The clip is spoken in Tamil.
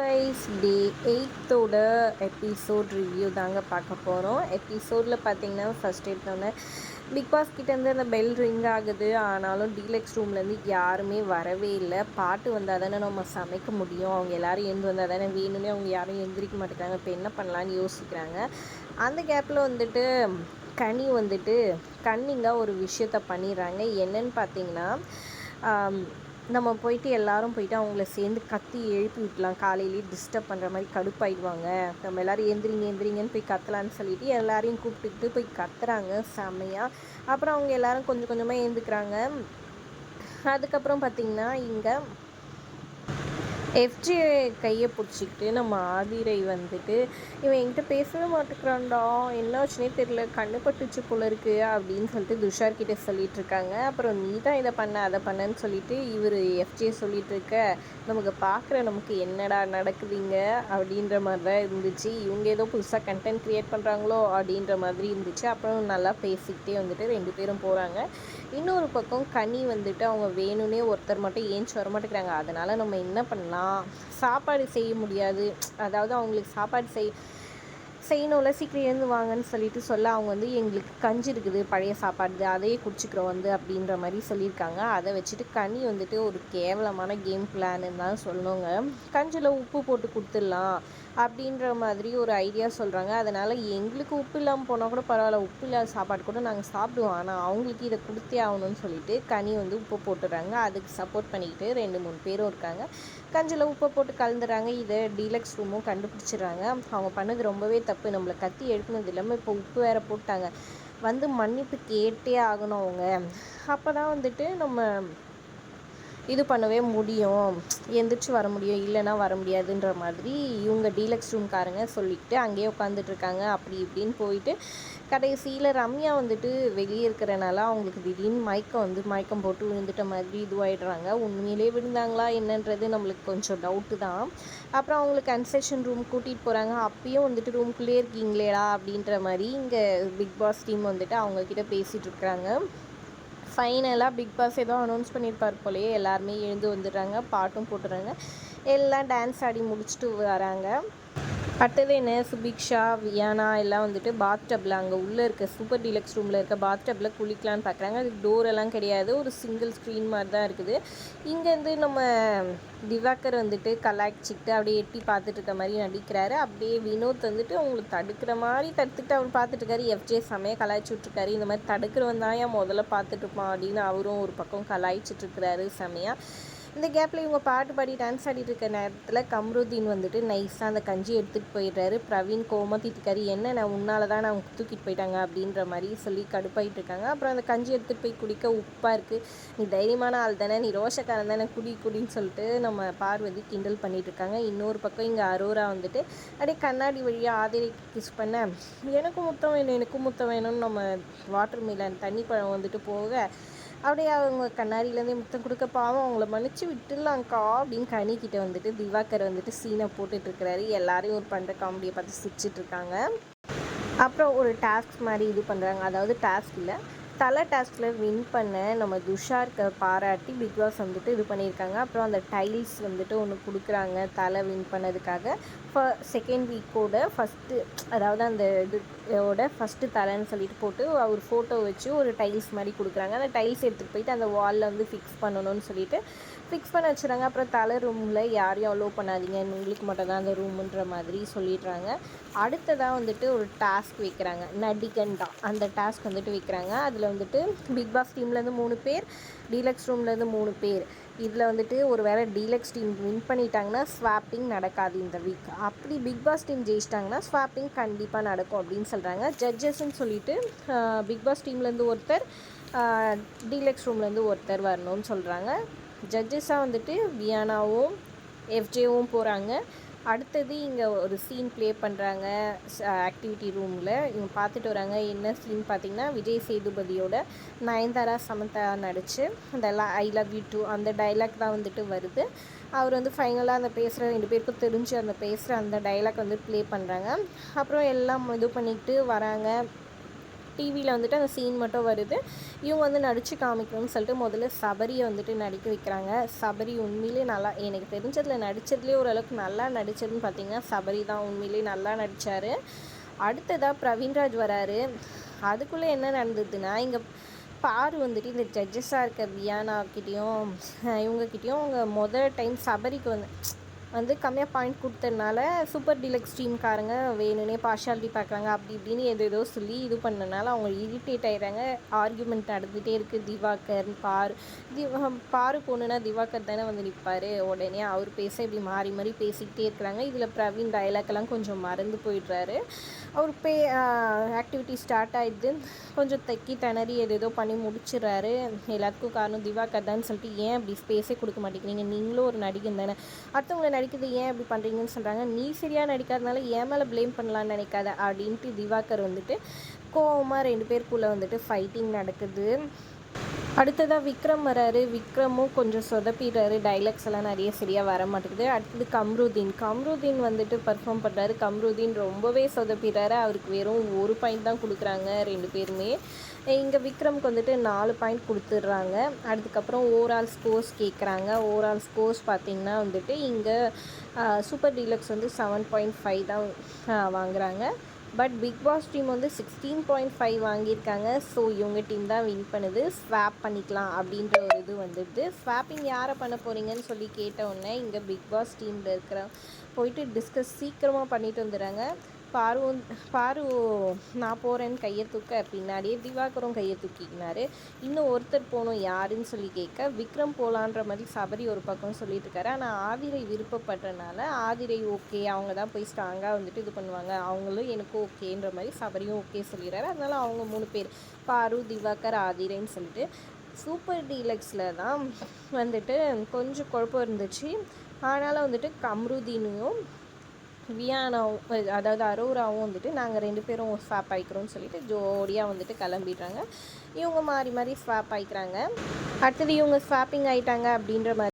கைஸ் டே எயித்தோட எபிசோட் ரிவ்யூ தாங்க பார்க்க போகிறோம் எபிசோடில் பார்த்தீங்கன்னா ஃபஸ்ட் எடுத்தோன்னே பிக் பாஸ் கிட்டேருந்து அந்த பெல் ரிங் ஆகுது. ஆனாலும் டீலக்ஸ் ரூம்லேருந்து யாருமே வரவே இல்லை. பாட்டு வந்தால் தானே நம்ம சமைக்க முடியும். அவங்க எல்லோரும் எழுந்து வந்தால் தானே வேணும்னே அவங்க யாரும் எழுந்திரிக்க மாட்டேங்கிறாங்க. இப்போ என்ன பண்ணலான்னு யோசிக்கிறாங்க. அந்த கேப்பில் வந்துட்டு கனி வந்துட்டு கன்னிங்காக ஒரு விஷயத்த பண்ணிடுறாங்க. என்னன்னு பார்த்தீங்கன்னா நம்ம போயிட்டு எல்லாரும் போயிட்டு அவங்கள சேர்ந்து கத்தி எழுப்பி விட்டலாம். காலையிலேயே டிஸ்டர்ப் பண்ணுற மாதிரி கடுப்பாயிடுவாங்க. நம்ம எல்லோரும் எந்திரிங்க எந்திரிங்கன்னு போய் கத்தலான்னு சொல்லிட்டு எல்லாரையும் கூப்பிட்டுக்கிட்டு போய் கத்துறாங்க. செம்மையாக அப்புறம் அவங்க எல்லோரும் கொஞ்சம் கொஞ்சமாக எழுந்துக்கிறாங்க அதுக்கப்புறம் பார்த்திங்கன்னா இங்கே எஃப்ஜியை கையை பிடிச்சிக்கிட்டு நம்ம ஆதிரை வந்துட்டு இவன் என்கிட்ட பேசவே மாட்டேங்கிறான்டா. என்ன ஆச்சுனே தெரியல. கண்ணு பட்டுச்சு போல இருக்கு அப்படின்னு சொல்லிட்டு துஷார்கிட்ட சொல்லிட்டு இருக்காங்க அப்புறம் நீ தான் இதை பண்ண அதை பண்ணன்னு சொல்லிட்டு இவர் எஃப்ஜியை சொல்லிட்டு இருக்க நமக்கு பார்க்குற நமக்கு என்னடா நடக்குதுங்க? அப்படின்ற மாதிரி தான் இருந்துச்சு. இவங்க ஏதோ புதுசாக கண்டென்ட் க்ரியேட் பண்ணுறாங்களோ அப்படின்ற மாதிரி இருந்துச்சு. அப்புறம் நல்லா பேசிக்கிட்டே வந்துட்டு ரெண்டு பேரும் போகிறாங்க இன்னொரு பக்கம் கனி வந்துட்டு அவங்க வேணும்னே ஒருத்தர் மட்டும் ஏஞ்சி வர மாட்டேங்கிறாங்க. அதனால் நம்ம என்ன பண்ணலாம்? சாப்பாடு செய்ய முடியாது. அதாவது அவங்களுக்கு சாப்பாடு செய் செய்யணும்ல சீக்கிரம் எழுந்து வாங்கன்னு சொல்லிட்டு சொல்ல அவங்க வந்து எங்களுக்கு கஞ்சி இருக்குது பழைய சாப்பாடு அதையே குடிச்சிக்கிறோம் வந்து அப்படின்ற மாதிரி சொல்லியிருக்காங்க. அதை வச்சுட்டு கனி வந்துட்டு ஒரு கேவலமான கேம் பிளான்னு தான் சொல்லணுங்க. கஞ்சியில் உப்பு போட்டு கொடுத்துடலாம். அப்படின்ற மாதிரி ஒரு ஐடியா சொல்கிறாங்க அதனால் எங்களுக்கு உப்பு இல்லாமல் போனால் கூட பரவாயில்ல. உப்பு இல்லாத சாப்பாடு கூட நாங்கள் சாப்பிடுவோம். ஆனால் அவங்களுக்கு இதை கொடுத்தே ஆகணும்னு சொல்லிட்டு கனி வந்து உப்பு போட்டுடுறாங்க. அதுக்கு சப்போர்ட் பண்ணிக்கிட்டு ரெண்டு மூணு பேரும் இருக்காங்க. கஞ்சில் உப்பை போட்டு கலந்துடுறாங்க. இதை டீலக்ஸ் ரூமும் கண்டுபிடிச்சிடுறாங்க. அவங்க பண்ணது ரொம்பவே தப்பு. நம்மளை கத்தி எழுப்புனது இல்லாமல் இப்போ உப்பு வேற போட்டாங்க. வந்து மன்னிப்பு கேட்டே ஆகணும் அவங்க. அப்போ தான் வந்துட்டு நம்ம இது பண்ணவே முடியும். எந்திரிச்சு வர முடியும் இல்லைன்னா வர முடியாதுன்ற மாதிரி இவங்க டீலக்ஸ் ரூம்காரங்க சொல்லிக்கிட்டு அங்கேயே உட்காந்துட்ருக்காங்க அப்படி இப்படின்னு போயிட்டு கடைசியில் ரம்யா வந்துட்டு வெளியே இருக்கிறனால அவங்களுக்கு திடீர்னு மயக்கம் வந்து மயக்கம் போட்டு விழுந்துட்ட மாதிரி இதுவாகிடுறாங்க உண்மையிலே விழுந்தாங்களா என்னன்றது நம்மளுக்கு கொஞ்சம் டவுட்டு தான். அப்புறம் அவங்களுக்கு கன்செஷன் ரூம் கூட்டிகிட்டு போகிறாங்க அப்பயும் வந்துட்டு ரூம்குள்ளே இருக்கீங்களேடா அப்படின்ற மாதிரி இங்கே பிக் பாஸ் டீம் வந்துட்டு அவங்கக்கிட்ட பேசிகிட்டு இருக்கிறாங்க. ஃபைனலாக பிக் பாஸ் ஏதோ அனௌன்ஸ் பண்ணியிருப்பார் போலயே எல்லாருமே எழுந்து வந்துடுறாங்க பாட்டும் போட்டுறாங்க எல்லாம் டான்ஸ் ஆடி முடிச்சுட்டு வராங்க. அடுத்தது என்ன? சுபிக்ஷா வியானா எல்லாம் வந்துட்டு பாத் டப்பில் அங்கே உள்ளே இருக்க சூப்பர் டீலக்ஸ் ரூமில் இருக்க பாத் டப்பில் குளிக்கலான்னு பார்க்குறாங்க அதுக்கு டோர் எல்லாம் கிடையாது. ஒரு சிங்கிள் ஸ்க்ரீன் மாதிரி தான் இருக்குது. இங்கேருந்து நம்ம திவாகர் வந்துட்டு கலாய்ச்சிக்கிட்டு அப்படியே எட்டி பார்த்துட்டு இருக்க மாதிரி நடிக்கிறாரு. அப்படியே வினோத் வந்துட்டு அவங்களுக்கு தடுக்கிற மாதிரி தடுத்துட்டு அவர் பார்த்துட்டு இருக்காரு. எஃப்ஜே செமையாக கலாய்ச்சி விட்ருக்காரு இந்த மாதிரி தடுக்கிறவன் தான் ஏன் முதல்ல பார்த்துட்டு இருப்பான் அப்படின்னு அவரும் ஒரு பக்கம் கலாய்ச்சிட்டு இருக்கிறாரு செமையாக இந்த கேப்பில் இவங்க பாட்டு பாடி டான்ஸ் ஆடிட்டு இருக்க நேரத்தில் கம்ருதீன் வந்துட்டு நைஸாக அந்த கஞ்சி எடுத்துகிட்டு போயிடுறாரு. பிரவீன் கோமா திட்டிக்காரி என்ன நான் உன்னால தான் நான் தூக்கிட்டு போயிட்டாங்க அப்படின்ற மாதிரி சொல்லி கடுப்பாயிட்டு இருக்காங்க. அப்புறம் அந்த கஞ்சி எடுத்துகிட்டு போய் குடிக்க உப்பாக இருக்குது நீ தைரியமான ஆள் தானே நீ ரோஷக்காரன் தானே குடி குடின்னு சொல்லிட்டு நம்ம பார்வதி கிண்டல் பண்ணிட்டுருக்காங்க இன்னொரு பக்கம் இங்கே அரோரா வந்துட்டு அப்படியே கண்ணாடி வழியாக ஆதிரை கிஸ் பண்ண. எனக்கும் முத்தம் வேணும் எனக்கும் முத்தம் வேணும்னு நம்ம வாட்டர் மிலன் தண்ணி பழம் வந்துட்டு போக அப்படியே அவங்க கண்ணாடியிலேருந்தே முத்தம் கொடுக்க பாவம் அவங்கள மன்னிச்சு விட்டுடலாங்க்கா அப்படின்னு கனிக்கிட்ட வந்துட்டு திவாகர் வந்துட்டு சீனை போட்டுட்ருக்கிறாரு. எல்லாரையும் ஒரு பண்ணுற காமெடியை பார்த்து சிரிச்சிட்ருக்காங்க. அப்புறம் ஒரு டாஸ்க் மாதிரி இது பண்ணுறாங்க அதாவது டாஸ்க் இல்லை தலை டாஸ்கில் வின் பண்ண நம்ம துஷார்க்கை பாராட்டி பிக் பாஸ் வந்துட்டு இது பண்ணியிருக்காங்க. அப்புறம் அந்த டைல்ஸ் வந்துட்டு ஒன்று கொடுக்குறாங்க. தலை வின் பண்ணதுக்காக. ஃப செகண்ட் வீக்கோட ஃபஸ்ட்டு அதாவது அந்த இதோட ஃபஸ்ட்டு தலைன்னு சொல்லிட்டு போட்டு அவர் ஃபோட்டோ வச்சு ஒரு டைல்ஸ் மாதிரி கொடுக்குறாங்க. அந்த டைல்ஸ் எடுத்துகிட்டு போயிட்டு அந்த வாலில் வந்து ஃபிக்ஸ் பண்ணணும்னு சொல்லிட்டு ஃபிக்ஸ் பண்ண வச்சுறாங்க. அப்புறம் தலை ரூமில் யாரையும் அலோவ் பண்ணாதீங்க. உங்களுக்கு மட்டும் தான் அந்த ரூமுன்ற மாதிரி சொல்லிடுறாங்க. அடுத்ததாக வந்துட்டு ஒரு டாஸ்க் வைக்கிறாங்க. நடிகண்டா அந்த டாஸ்க் வந்துட்டு வைக்கிறாங்க. அதில் வந்துட்டு பிக் பாஸ் டீம்லேருந்து மூணு பேர் டீலக்ஸ் ரூம்லேருந்து மூணு பேர். இதில் வந்துட்டு ஒரு வேளை டீலக்ஸ் டீம் வின் பண்ணிட்டாங்கன்னா ஸ்வாப்பிங் நடக்காது இந்த வீக் அப்படி பிக் பாஸ் டீம் ஜெயிச்சிட்டாங்கன்னா ஸ்வாப்பிங் கண்டிப்பாக நடக்கும் அப்படின்னு சொல்கிறாங்க ஜட்ஜஸ்ன்னு சொல்லிட்டு பிக் பாஸ் டீம்லேருந்து ஒருத்தர் டீலக்ஸ் ரூம்லேருந்து ஒருத்தர் வரணும்னு சொல்கிறாங்க ஜட்ஜஸாக வந்துட்டு வியானாவும் எஃப்ஜேவும் போகிறாங்க அடுத்தது இங்கே ஒரு சீன் ப்ளே பண்ணுறாங்க ஆக்டிவிட்டி ரூமில் இவங்க பார்த்துட்டு வராங்க என்ன சீன் பார்த்தீங்கன்னா விஜய் சேதுபதியோட நயன்தாரா சமந்தா நடித்து அந்த ஐ லவ் யூ டூ அந்த டைலாக் தான் வந்துட்டு வருது. அவர் வந்து ஃபைனலாக அந்த பேசுகிற ரெண்டு பேருக்கும் தெரிஞ்சு அந்த பேசுகிற அந்த டைலாக் வந்து ப்ளே பண்ணுறாங்க அப்புறம் எல்லாம் இது பண்ணிக்கிட்டு வராங்க. டிவியில் வந்துட்டு அந்த சீன் மட்டும் வருது. இவங்க வந்து நடித்து காமிக்கணும்னு சொல்லிட்டு முதல்ல சபரியை வந்துட்டு நடிக்க வைக்கிறாங்க. சபரி உண்மையிலேயே நல்லா எனக்கு தெரிஞ்சதில் நடித்ததுலேயே ஓரளவுக்கு நல்லா நடித்ததுன்னு பார்த்தீங்கன்னா சபரி தான் உண்மையிலேயே நல்லா நடித்தார் அடுத்ததாக பிரவீன்ராஜ் வராரு. அதுக்குள்ளே என்ன நடந்ததுன்னா இங்கே பாரு வந்துட்டு இந்த ஜட்ஜஸாக இருக்க வியானாக்கிட்டேயும் இவங்கக்கிட்டேயும் அவங்க முதல் டைம் சபரிக்கு வந்து வந்து கம்மியாக பாயிண்ட் கொடுத்ததுனால சூப்பர் டீலக்ஸ் டீம்காரங்க வேணும்னே பார்ஷாலிட்டி பார்க்குறாங்க. அப்படி இப்படின்னு எது ஏதோ சொல்லி இது பண்ணனால அவங்க இரிட்டேட் ஆயிடுறாங்க. ஆர்கியூமெண்ட் நடந்துகிட்டே இருக்குது திவாகர் பார் திவா பாரு பொண்ணுனா திவாகர் தானே வந்து நிற்பார் உடனே அவர் பேச இப்படி மாறி மாறி பேசிக்கிட்டே இருக்கிறாங்க. இதில் பிரவீன் டைலாக்லாம் கொஞ்சம் மறந்து போயிடுறாரு. அவர் பே ஆக்டிவிட்டி ஸ்டார்ட் ஆகிடுது கொஞ்சம் தைக்கி திணறி ஏதேதோ ஏதோ பண்ணி முடிச்சிடுறாரு. எல்லாத்துக்கும் காரணம் திவாகர் தான் சொல்லிட்டு ஏன் அப்படி ஸ்பேஸே கொடுக்க மாட்டேங்கிறீங்க? நீங்களும் ஒரு நடிகன் தானே. அடுத்தவங்களை நடிக்கிறது ஏன் அப்படி பண்ணுறீங்கன்னு சொல்கிறாங்க நீ சரியாக நடிக்காதனால ஏன் மேலே ப்ளேம் பண்ணலான்னு நினைக்காத. அப்படின்ட்டு திவாகர் வந்துட்டு கோவமாக ரெண்டு பேருக்குள்ளே வந்துட்டு ஃபைட்டிங் நடக்குது. அடுத்ததாக விக்ரம் வராரு. விக்ரமும் கொஞ்சம் சொதப்பிடுறாரு. டைலாக்ஸ் எல்லாம் நிறைய சரியாக வர மாட்டேங்குது. அடுத்தது கம்ருதீன். கம்ருதீன் வந்துட்டு பர்ஃபார்ம் பண்ணுறாரு கம்ருதீன் ரொம்பவே சொதப்பிடுறாரு. அவருக்கு வெறும் ஒரு பாயிண்ட் தான் கொடுக்குறாங்க ரெண்டு பேருமே. இங்கே விக்ரம்க்கு வந்துட்டு நாலு பாயிண்ட் கொடுத்துட்றாங்க. அதுக்கப்புறம் ஓவரால் ஸ்கோர்ஸ் கேட்குறாங்க ஓவரால் ஸ்கோர்ஸ் பார்த்திங்கன்னா வந்துட்டு இங்கே சூப்பர் டீலக்ஸ் வந்து செவன் பாயிண்ட் ஃபைவ் தான் வாங்குகிறாங்க பட் பிக் பாஸ் டீம் வந்து சிக்ஸ்டீன் பாயிண்ட் ஃபைவ் வாங்கியிருக்காங்க. ஸோ இவங்க டீம் தான் வின் பண்ணுது. ஸ்வாப் பண்ணிக்கலாம் அப்படின்ற ஒரு இது வந்துடுது. ஸ்வாப்பிங் யாரை பண்ண போகிறீங்கன்னு சொல்லி கேட்ட உடனே இங்கே பிக் பாஸ் டீமில் இருக்கிற போயிட்டு டிஸ்கஸ் சீக்கிரமாக பண்ணிட்டு வந்துடுறாங்க. பாரு பாரு நான் போகிறேன்னு கையை தூக்க பின்னாடியே திவாகரும் கையை தூக்கிக்கினாரு. இன்னும் ஒருத்தர் போகணும் யாருன்னு சொல்லி கேட்க விக்ரம் போகலான்ற மாதிரி சபரி ஒரு பக்கம் சொல்லிட்டு இருக்காரு. ஆனால் ஆதிரை விருப்பப்படுறனால ஆதிரை ஓகே அவங்க தான் போய் ஸ்ட்ராங்காக வந்துட்டு இது பண்ணுவாங்க. அவங்களும் எனக்கும் ஓகேன்ற மாதிரி சபரியும் ஓகே சொல்லிடுறாரு. அதனால் அவங்க மூணு பேர் பாரு திவாகர் ஆதிரைன்னு சொல்லிட்டு சூப்பர் டீலக்ஸில் தான் வந்துட்டு கொஞ்சம் குழப்பம் இருந்துச்சு. ஆனாலும் வந்துட்டு கம்ருதீனையும் வியானாவும் அதாவது அரோராவும் வந்துட்டு நாங்கள் ரெண்டு பேரும் ஸ்வாப் ஆகிக்கிறோம்னு சொல்லிட்டு ஜோடியாக வந்துட்டு கிளம்பிடுறாங்க. இவங்க மாறி மாறி ஸ்வாப் ஆகிக்கிறாங்க அடுத்தது இவங்க ஸ்வாப்பிங் ஆகிட்டாங்க அப்படின்ற மாதிரி